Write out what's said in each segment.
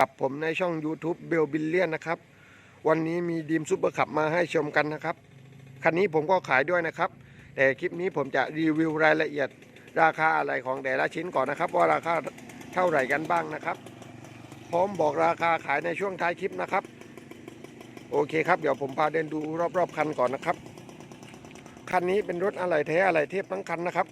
กับผมในช่อง YouTube เบลบิลเลียนนะครับ วันนี้มีดีมซุปเปอร์ขับมาให้ชมกันนะครับ คันนี้ผมก็ขายด้วยนะครับ แต่คลิปนี้ผมจะรีวิวรายละเอียดราคาอะไรของแต่ละชิ้นก่อนนะครับ ว่าราคาเท่าไหร่กันบ้างนะครับ พร้อมบอกราคาขายในช่วงท้ายคลิปนะครับ โอเคครับ เดี๋ยวผมพาเดินดูรอบๆคันก่อนนะครับ คันนี้เป็นรถอะไรแท้อะไรเทพทั้งคันนะครับ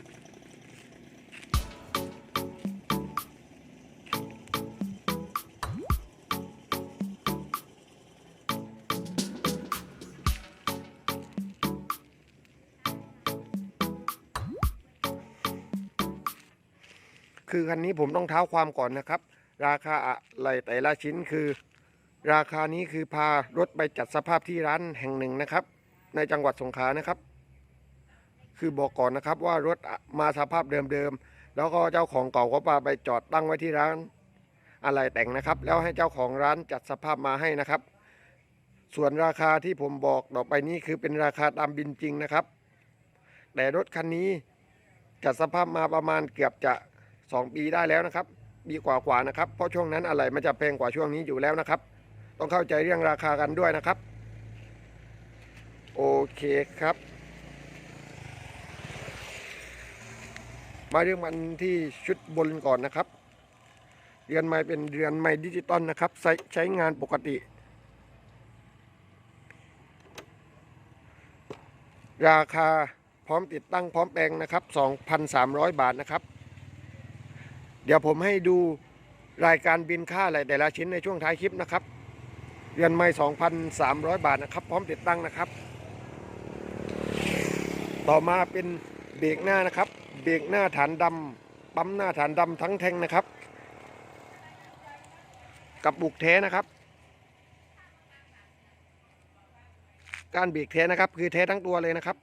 คือคันนี้ผมต้องเท้าความก่อนนะครับ ราคาอะไรแต่ละชิ้นคือ ราคานี้คือพารถไปจัดสภาพที่ร้านแห่งหนึ่งนะครับ ในจังหวัดสงขลานะครับ คือบอกก่อนนะครับว่ารถมาสภาพเดิมๆแล้วก็เจ้าของเก่าก็พาไปจอดตั้งไว้ที่ร้านอะไรแต่งนะครับ แล้วให้เจ้าของร้านจัดสภาพมาให้นะครับ ส่วนราคาที่ผมบอกต่อไปนี้คือเป็นราคาตามบินจริงนะครับ แต่รถคันนี้จัดสภาพมาประมาณเกือบจะ 2 ปีได้แล้วนะครับปีกว่าๆนะครับ เพราะช่วงนั้นอะไรมันจะแพงกว่าช่วงนี้อยู่แล้วนะครับ ต้องเข้าใจเรื่องราคากันด้วยนะครับ โอเคครับ มาเรื่องมันที่ชุดบนก่อนนะครับเรือนไม้เป็นเรือนไม้ดิจิตอลนะครับใช้ใช้งานปกติ ราคาพร้อมติดตั้งพร้อมแปลงนะครับ 2,300 บาทนะครับ เดี๋ยวผมให้ดูรายการบินค่าอะไรแต่ละชิ้นในช่วงท้ายคลิปนะครับเรือนไม้2,300 บาทนะครับ พร้อมติดตั้งนะครับ ต่อมาเป็นเบรกหน้านะครับ เบรกหน้าฐานดำปั๊มหน้าฐานดำทั้งแท่งนะครับ กับบุกแท้นะครับ การเบรกแท้นะครับ คือแท้ทั้งตัวเลยนะครับ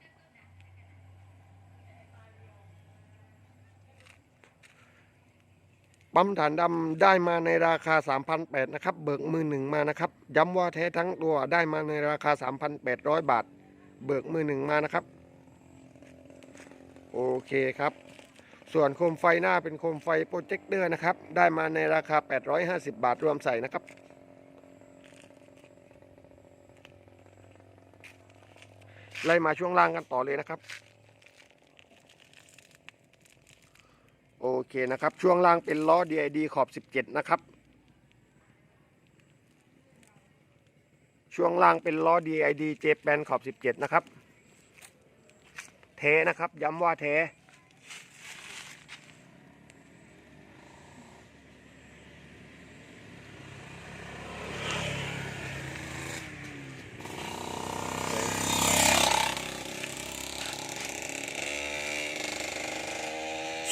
ปั๊มฐานดำได้มาในราคา 3,800นะครับ เบิกมือหนึ่งมานะครับ ย้ำว่าแท้ทั้งตัวได้มาในราคา 3,800 บาท เบิกมือหนึ่งมานะครับ โอเคครับ ส่วนโคมไฟหน้าเป็นโคมไฟโปรเจคเตอร์นะครับ ได้มาในราคา 850 บาทรวมใส่นะครับไล่มาช่วงล่างกันต่อเลยนะครับ โอ เคนะครับ ช่วงล่างเป็นล้อ DID ขอบ 17 นะครับ ช่วงล่างเป็นล้อ DID เจแปนขอบ 17 นะครับ เทนะครับ ย้ำว่าเท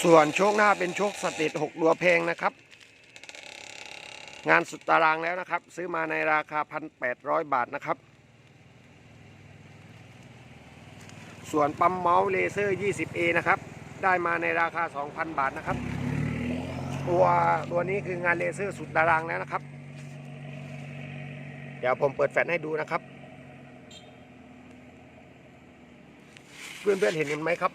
ส่วนโชคหน้าเป็นโชคสติด6ดัวเพลงนะครับ งานสุดตารางแล้วนะครับ ซื้อมาในราคา1,800บาทนะครับ ส่วนปั๊มเมาส์เลเซอร์ 20A นะครับ ได้มาในราคา 2,000 บาทนะครับ ตัวตัวนี้คืองานเลเซอร์สุดตารางแล้วนะครับ เดี๋ยวผมเปิดแฟลชให้ดูนะครับ เพื่อนๆเห็นกันไหมครับ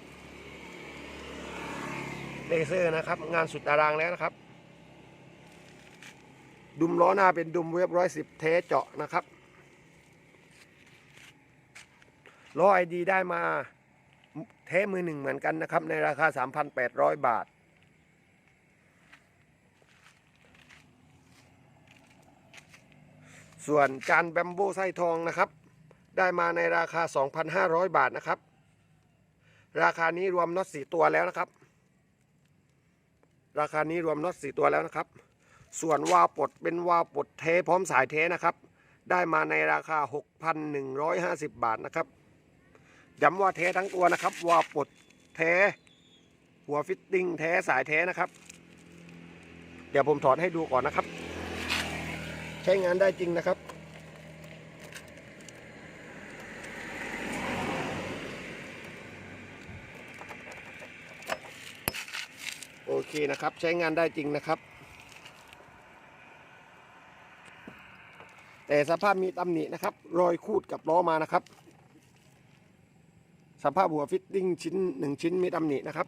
เลเซอร์นะครับ งานสุดตารางแล้วนะครับ ดุมล้อหน้าเป็นดุมเวฟร้อยสิบเทสเจาะนะครับล้อไอดีได้มาเทมือหนึ่งเหมือนกันนะครับ ในราคา 3,800 บาท ส่วนจานแบมโบไส้ทองนะครับ ได้มาในราคา 2,500 บาทนะครับ ราคานี้รวมน็อตสี่ตัวแล้วนะครับ ราคานี้รวมน็อตสี่ตัวแล้วนะครับ ส่วนวาปลดเป็นวาปลดเทพร้อมสายเทนะครับ ได้มาในราคา 6,150 บาทนะครับย้ำว่าเททั้งตัวนะครับ วาปลดเทหัวฟิตติ้งเทสายเทนะครับ เดี๋ยวผมถอดให้ดูก่อนนะครับ ใช้งานได้จริงนะครับ อเคนะครับ ใช้งานได้จริงนะครับ แต่สภาพมีตำหนินะครับ รอยคูดกับล้อมานะครับ สภาพหัวฟิตติ้งชิ้นหนึ่งชิ้นมีตำหนินะครับ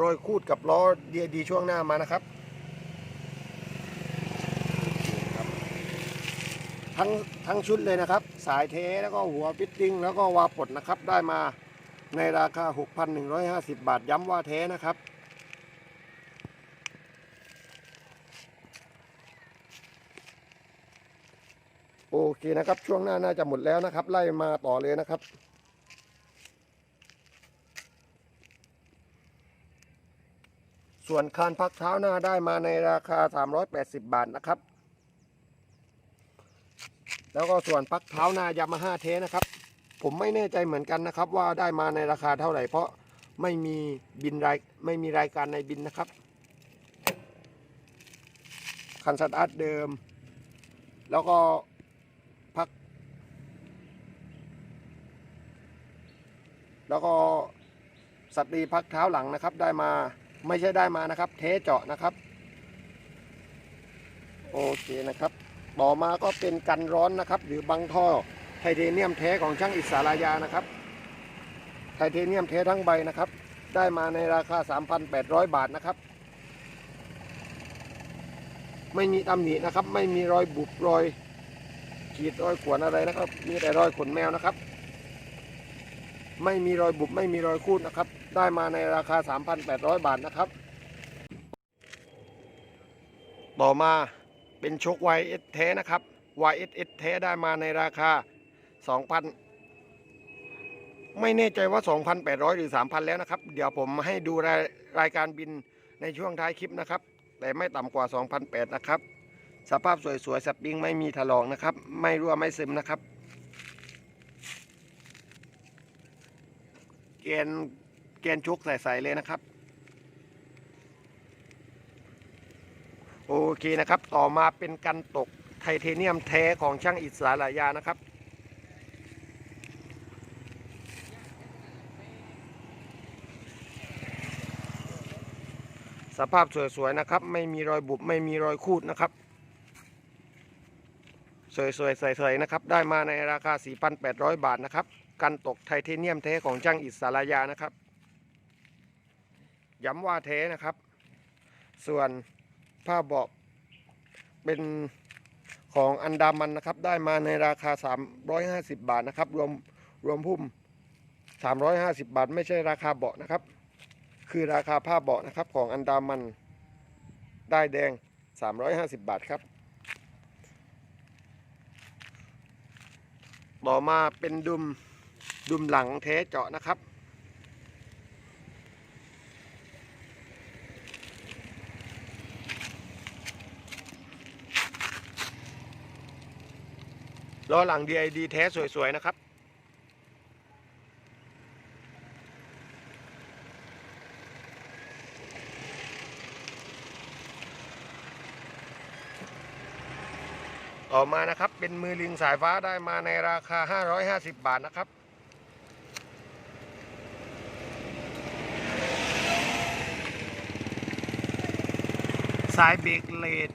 รอยคูดกับล้อดียดีช่วงหน้ามานะครับทั้งทั้งชุดเลยนะครับ สายเทแล้วก็หัวฟิตติ้งแล้วก็วาปดนะครับได้มา ในราคา 6,150 บาทย้ำว่าเทนะครับ โอเคนะครับ ช่วงหน้าน่าจะหมดแล้วนะครับ ไล่มาต่อเลยนะครับส่วนคานพักเท้าหน้าได้มาในราคา 380 บาทนะครับ แล้วก็ส่วนพักเท้าหน้ายามาฮ่าเทนะครับ ผมไม่แน่ใจเหมือนกันนะครับ ว่าได้มาในราคาเท่าไหร่ เพราะไม่มีบินรายไม่มีรายการในบินนะครับ คันสตาร์ทเดิม แล้วก็พัก แล้วก็สตรีพักเท้าหลังนะครับ ได้มาไม่ใช่ได้มานะครับ เทเจาะนะครับ โอเคนะครับ ต่อมาก็เป็นกันร้อนนะครับ หรือบังท่อ ไทเทเนียมแท้ของช่างอิสรายานะครับ ไทเทเนียมแท้ทั้งใบนะครับ ได้มาในราคา 3,800 บาทนะครับ ไม่มีตำหนินะครับ ไม่มีรอยบุบรอยขีดรอยขวนอะไรนะครับ มีแต่รอยขนแมวนะครับ ไม่มีรอยบุบไม่มีรอยคูดนะครับ ได้มาในราคา 3,800 บาทนะครับ ต่อมาเป็นชก YS แท้นะครับ YSS แท้ได้มาในราคา 2,000ไม่แน่ใจว่า 2,800 หรือ 3,000 แล้วนะครับ เดี๋ยวผมให้ดูรายรายการบินในช่วงท้ายคลิปนะครับ แต่ไม่ต่ำกว่า 2,800 นะครับ สภาพสวยๆสปริงไม่มีถลอกนะครับ ไม่รั่วไม่ซึมนะครับ เกณฑ์เกณฑ์ชุกใส่ๆเลยนะครับ โอเคนะครับ ต่อมาเป็นกันตกไทเทเนียมแท้ของช่างอิสระยานะครับ ภาพสวยๆนะครับ ไม่มีรอยบุบไม่มีรอยคูดนะครับ สวยๆใสๆนะครับ ได้มาในราคา 4,800 บาทนะครับ กันตกไทเทเนียมแท้ของช่างอิสระยานะครับ ย้ำว่าแท้นะครับ ส่วนผ้าเบาะเป็นของอันดามันนะครับ ได้มาในราคา 350 บาทนะครับ รวมรวมพุ่ม 350 บาท ไม่ใช่ราคาเบาะนะครับ คือราคาผ้าเบาะนะครับของอันดามันได้แดง 350 บาทครับ ต่อมาเป็นดุมดุมหลังแท้เจาะนะครับ ล้อหลัง DID แท้สวยๆนะครับ ต่อมานะครับเป็นมือลิงสายฟ้าได้มาในราคา 550 บาทนะครับ สายเบรกเลด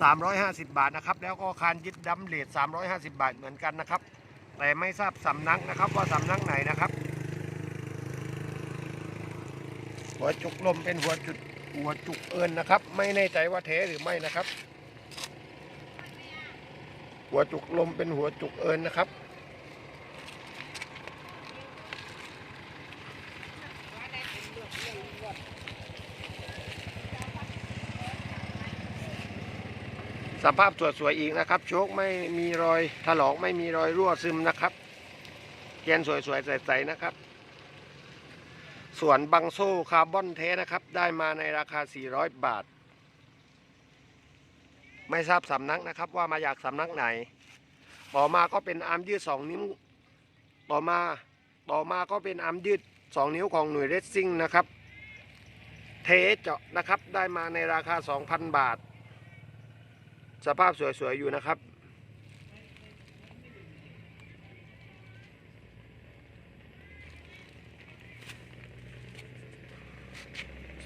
350 บาทนะครับ แล้วก็คานยึดดัมเลด350 บาทเหมือนกันนะครับ แต่ไม่ทราบสำนักนะครับว่าสำนักไหนนะครับหัวจุกลมเป็นหัวจุดหัวจุกเอินนะครับ ไม่แน่ใจว่าเทหรือไม่นะครับ หัวจุกลมเป็นหัวจุกเอินนะครับ สภาพสวยๆอีกนะครับ โชคไม่มีรอยถลอกไม่มีรอยรั่วซึมนะครับแกนสวยๆใสๆนะครับ ส่วนบังโซ่คาร์บอนเทสนะครับ ได้มาในราคา 400 บาท ไม่ทราบสำนักนะครับ ว่ามาจากสำนักไหน ต่อมาก็เป็นอาร์มยืดสองนิ้วต่อมาต่อมาก็เป็นอาร์มยืดสองนิ้วของหน่วยเรสซิ่งนะครับ เทเจาะนะครับได้มาในราคา 2,000 บาท สภาพสวยๆอยู่นะครับ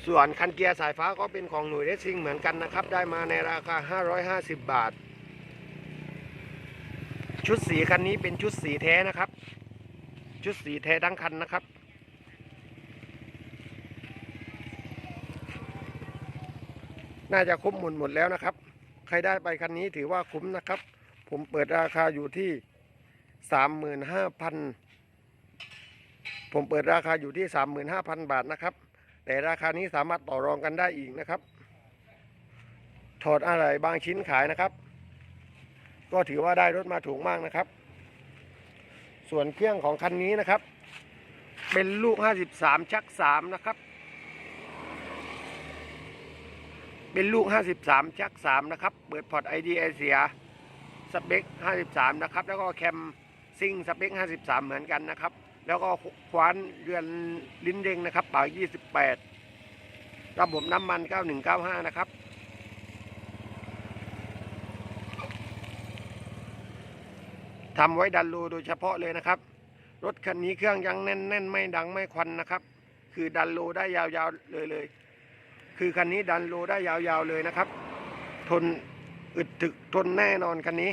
ส่วนคันเกียร์สายฟ้าก็เป็นของหน่วยเรซิ่งเหมือนกันนะครับ ได้มาในราคา 550 บาท ชุดสีคันนี้เป็นชุดสีแท้นะครับ ชุดสีแท้ทั้งคันนะครับ น่าจะครบหมดหมดแล้วนะครับ ใครได้ไปคันนี้ถือว่าคุ้มนะครับผผมเปิดราคาอยู่ที่สามหมื่นห้าพันผมเปิดราคาอยู่ที่สามหมื่นห้าพันบาทนะครับ แต่ราคานี้สามารถต่อรองกันได้อีกนะครับ ถอดอะไรบางชิ้นขายนะครับ ก็ถือว่าได้รถมาถูกมากนะครับ ส่วนเครื่องของคันนี้นะครับ เป็นลูก 53 ชัก 3 นะครับ เป็นลูก 53 ชัก 3 นะครับ เปิดพอร์ต ID ไอเสียสเปค 53 นะครับ แล้วก็แคมซิงสเปค 53 เหมือนกันนะครับ แล้วก็ควานเรือนลิ้นเด้งนะครับปาก28ระบบน้ำมัน 9195 นะครับ ทำไว้ดันโลโดยเฉพาะเลยนะครับ รถคันนี้เครื่องยังแน่น ๆ ไม่ดังไม่ควันนะครับ คือดันโลได้ยาวๆเลยเลย คือคันนี้ดันโลได้ยาวๆเลยนะครับ ทนอึดถึกทนแน่นอนคันนี้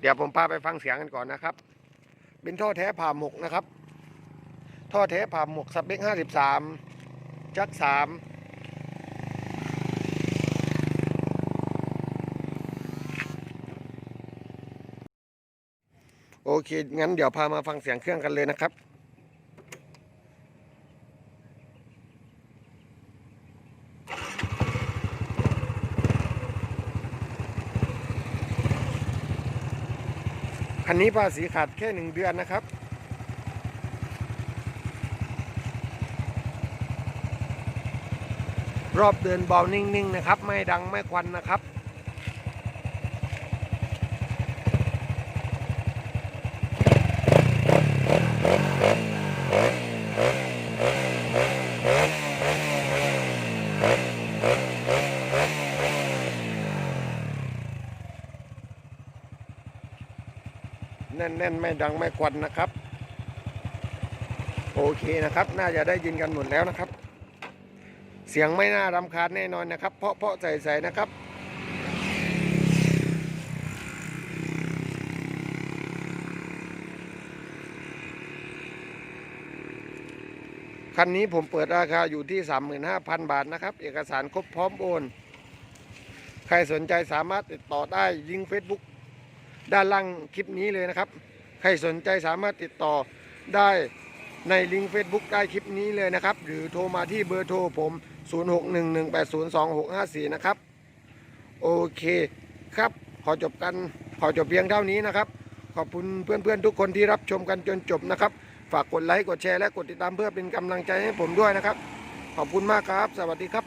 เดี๋ยวผมพาไปฟังเสียงกันก่อนนะครับ เป็นท่อแท้ผ่าหมกนะครับ ท่อแท้ผ่าหมกสเปค53จัก3โอเค งั้นเดี๋ยวพามาฟังเสียงเครื่องกันเลยนะครับ คันนี้ภาษีขาดแค่หนึ่งเดือนนะครับ รอบเดินเบานิ่งๆนะครับ ไม่ดังไม่ควันนะครับ แน่นๆ ไม่ดังไม่ควันนะครับ โอเคนะครับ น่าจะได้ยินกันหมดแล้วนะครับ เสียงไม่น่ารำคาญแน่นอนนะครับ เพราะเพาะใส่ๆนะครับคันนี้ผมเปิดราคาอยู่ที่ 35,000 บาทนะครับ เอกสารครบพร้อมโอน ใครสนใจสามารถติดต่อได้ลิง Facebook ด้านล่างคลิปนี้เลยนะครับ ใครสนใจสามารถติดต่อได้ในลิงก์ Facebook ใต้คลิปนี้เลยนะครับ หรือโทรมาที่เบอร์โทรผม 0611802654 นะครับ โอเคครับ ขอจบกันขอจบเพียงเท่านี้นะครับ ขอบคุณเพื่อนๆทุกคนที่รับชมกันจนจบนะครับ ฝากกดไลค์กดแชร์และกดติดตามเพื่อเป็นกำลังใจให้ผมด้วยนะครับ ขอบคุณมากครับ สวัสดีครับ